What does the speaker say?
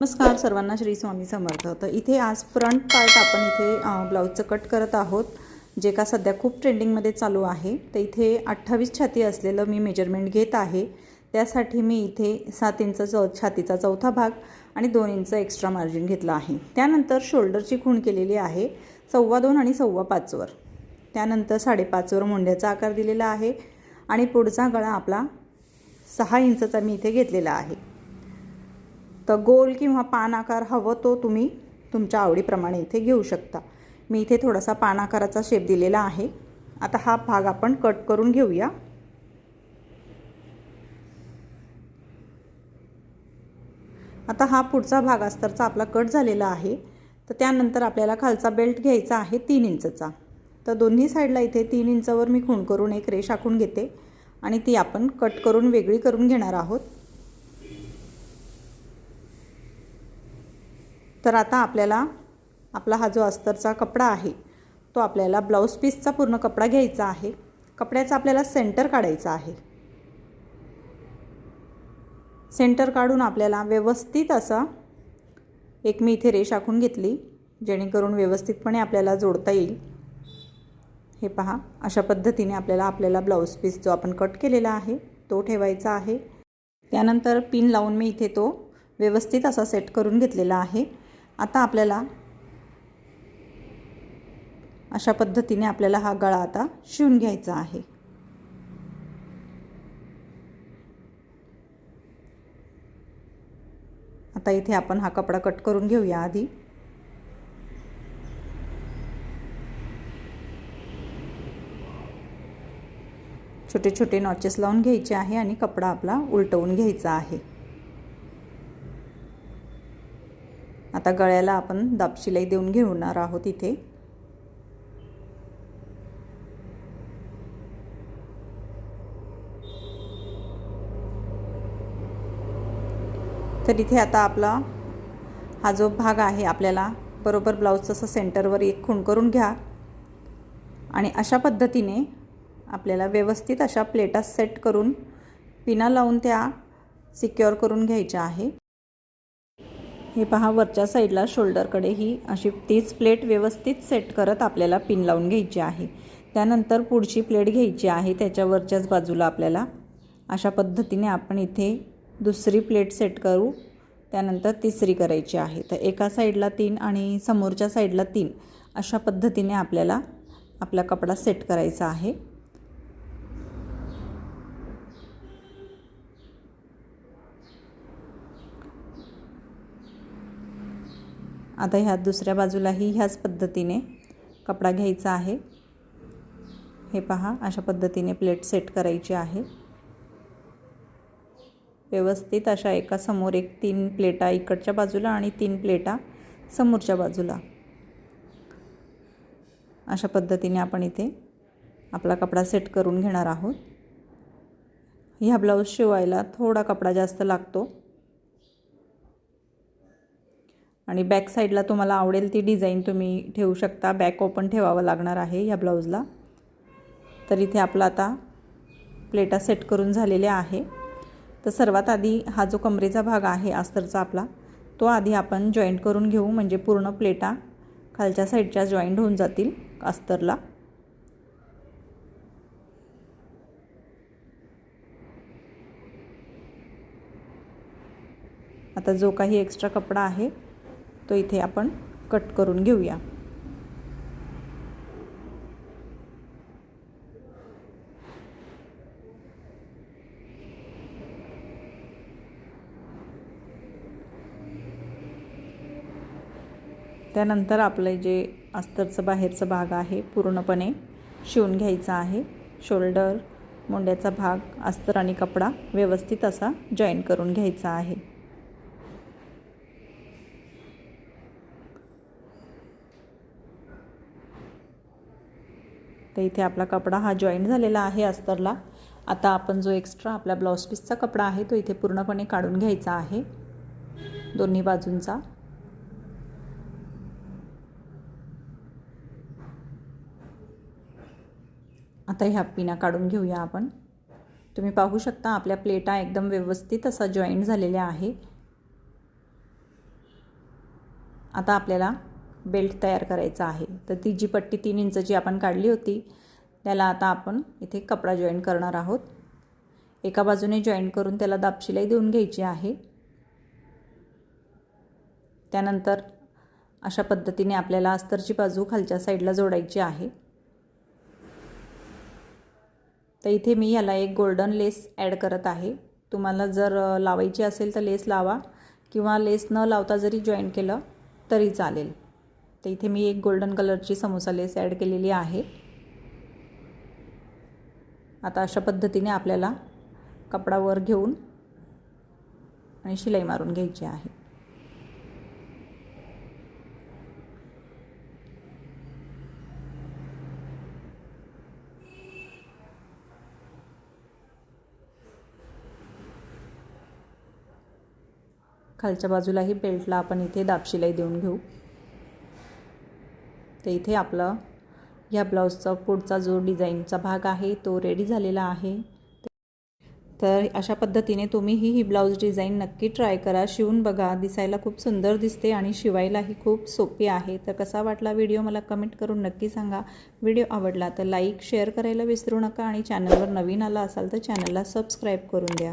नमस्कार सर्वांना श्री स्वामी समर्थ. तर इथे आज फ्रंट पार्ट आपण इथे ब्लाऊजचं कट करत आहोत जे का सध्या खूप ट्रेंडिंगमध्ये चालू आहे. तर इथे अठ्ठावीस छाती असलेलं मी मेजरमेंट घेत आहे. त्यासाठी मी इथे सात इंच चौ छातीचा चौथा भाग आणि दोन इंच एक्स्ट्रा मार्जिन घेतलं आहे. त्यानंतर शोल्डरची खूण केलेली आहे सव्वा दोन आणि सव्वा पाचवर त्यानंतर साडेपाचवर मुंड्याचा आकार दिलेला आहे आणि पुढचा गळा आपला सहा इंचचा मी इथे घेतलेला आहे. तर गोल किंवा पान आकार हवं तो तुम्ही तुमच्या आवडीप्रमाणे इथे घेऊ शकता. मी इथे थोडासा पान आकाराचा शेप दिलेला आहे. आता हा भाग आपण कट करून घेऊया. आता हा पुढचा भाग अस्तरचा आपला कट झालेला आहे. तर त्यानंतर आपल्याला खालचा बेल्ट घ्यायचा आहे तीन इंचचा. तर दोन्ही साईडला इथे तीन इंचावर मी खूण करून एक रेष आखून घेते. आणि ती आपण कट करून वेगळी करून घेणार आहोत. तर आता आपल्याला आपला हा जो अस्तरचा कपडा आहे तो आपल्याला ब्लाऊज पीसचा पूर्ण कपडा घ्यायचा आहे. कपड्याचा आपल्याला सेंटर काढायचा आहे. सेंटर काढून आपल्याला व्यवस्थित असा एक मी इथे रेष आखून घेतली जेणेकरून व्यवस्थितपणे आपल्याला जोडता येईल. हे पहा अशा पद्धतीने आपल्याला आपल्याला ब्लाऊज पीस जो आपण कट केलेला आहे तो ठेवायचा आहे. त्यानंतर पिन लावून मी इथे तो व्यवस्थित असा सेट करून घेतलेला आहे. आता आपल्याला अशा पद्धतीने आपल्याला हा गळा आता शिवून घ्यायचा आहे. आता इथे आपण हा कपडा कट करून घेऊया आधी. छोटे छोटे नॉचेस लावून घ्यायचे आहे आणि कपडा आपला उलटवून घ्यायचा आहे. आता गळ्याला आपण दापशिलाई देऊन घेणार आहोत इथे. तर इथे आता आपला हा जो भाग आहे आपल्याला बरोबर ब्लाऊज तसं सेंटरवर एक खूण करून घ्या. आणि अशा पद्धतीने आपल्याला व्यवस्थित अशा प्लेटा सेट करून पिना लावून त्या सिक्युअर करून घ्यायच्या आहे. हे पहा वरच्या साईडला शोल्डरकडे ही अशी तीच प्लेट व्यवस्थित सेट करत आपल्याला पिन लावून घ्यायची आहे. त्यानंतर पुढची प्लेट घ्यायची आहे त्याच्यावरच्याच बाजूला आपल्याला अशा पद्धतीने आपण इथे दुसरी प्लेट सेट करू. त्यानंतर तिसरी करायची आहे. तर एका साईडला तीन आणि समोरच्या साईडला तीन अशा पद्धतीने आपल्याला आपला कपडा सेट करायचा आहे. आता ह्या दुसऱ्या बाजूलाही ह्याच पद्धतीने कपडा घ्यायचा आहे. हे पहा अशा पद्धतीने प्लेट सेट करायची आहे. व्यवस्थित अशा एका समोर एक तीन प्लेटा इकडच्या बाजूला आणि तीन प्लेटा समोरच्या बाजूला. अशा पद्धतीने आपण इथे आपला कपडा सेट करून घेणार आहोत. ह्या ब्लाऊज शिवायला थोडा कपडा जास्त लागतो. आणि बॅक साईडला तुम्हाला आवडेल ती डिझाईन तुम्ही ठेवू शकता. बॅक ओपन ठेवावं लागणार आहे ह्या ब्लाऊजला तर इथे आपला आता प्लेटा सेट करून झालेल्या आहे. तर सर्वात आधी हा जो कमरेचा भाग आहे अस्तरचा आपला तो आधी आपण जॉईंट करून घेऊ. म्हणजे पूर्ण प्लेटा खालच्या साईडच्या जॉईंट होऊन जातील अस्तरला. आता जो काही एक्स्ट्रा कपडा आहे तो इथे आपण कट करून घेऊया. त्यानंतर आपलं जे अस्तरचं बाहेरचं भाग आहे पूर्णपणे शिवून घ्यायचा आहे. शोल्डर मुंड्याचा भाग अस्तर आणि कपडा व्यवस्थित असा जॉईन करून घ्यायचा आहे. तर इथे आपला कपडा हा जॉईंट झालेला आहे अस्तरला. आता आपण जो एक्स्ट्रा आपला ब्लाऊज पीसचा कपडा आहे तो इथे पूर्णपणे काढून घ्यायचा आहे. दोन्ही बाजूंचा. आता ह्या पिना काढून घेऊया आपण. तुम्ही पाहू शकता आपल्या प्लेटा एकदम व्यवस्थित असा जॉईंट झालेल्या आहे. आता आपल्याला बेल्ट तयार करायचा आहे. तर ती जी पट्टी तीन इंचची आपण काढली होती त्याला आता आपण इथे कपडा जॉईन करणार आहोत. एका बाजूने जॉईन करून त्याला दाबशिलाई देऊन घ्यायची आहे. त्यानंतर अशा पद्धतीने आपल्याला अस्तरची बाजू खालच्या साईडला जोडायची आहे. तर इथे मी याला एक गोल्डन लेस ॲड करत आहे. तुम्हाला जर लावायची असेल तर लेस लावा किंवा लेस न लावता जरी जॉईन केलं तरी चालेल. तर इथे मी एक गोल्डन कलरची समोसा लेस ॲड केलेली आहे. आता अशा पद्धतीने आपल्याला कपडा वर घेऊन आणि शिलाई मारून घ्यायची आहे. खालच्या बाजूलाही बेल्टला आपण इथे दाबशिलाई देऊन घेऊ. तर इथे आपलं ह्या ब्लाऊजचा पुढचा जो डिझाईनचा भाग आहे तो रेडी झालेला आहे. तर अशा पद्धतीने तुम्हीही ही ब्लाऊज डिझाईन नक्की ट्राय करा. शिवून बघा दिसायला खूप सुंदर दिसते आणि शिवायलाही खूप सोपी आहे. तर कसा वाटला व्हिडिओ मला कमेंट करून नक्की सांगा. व्हिडिओ आवडला तर लाईक शेअर करायला विसरू नका आणि चॅनलवर नवीन आला असाल तर चॅनलला सबस्क्राईब करून द्या.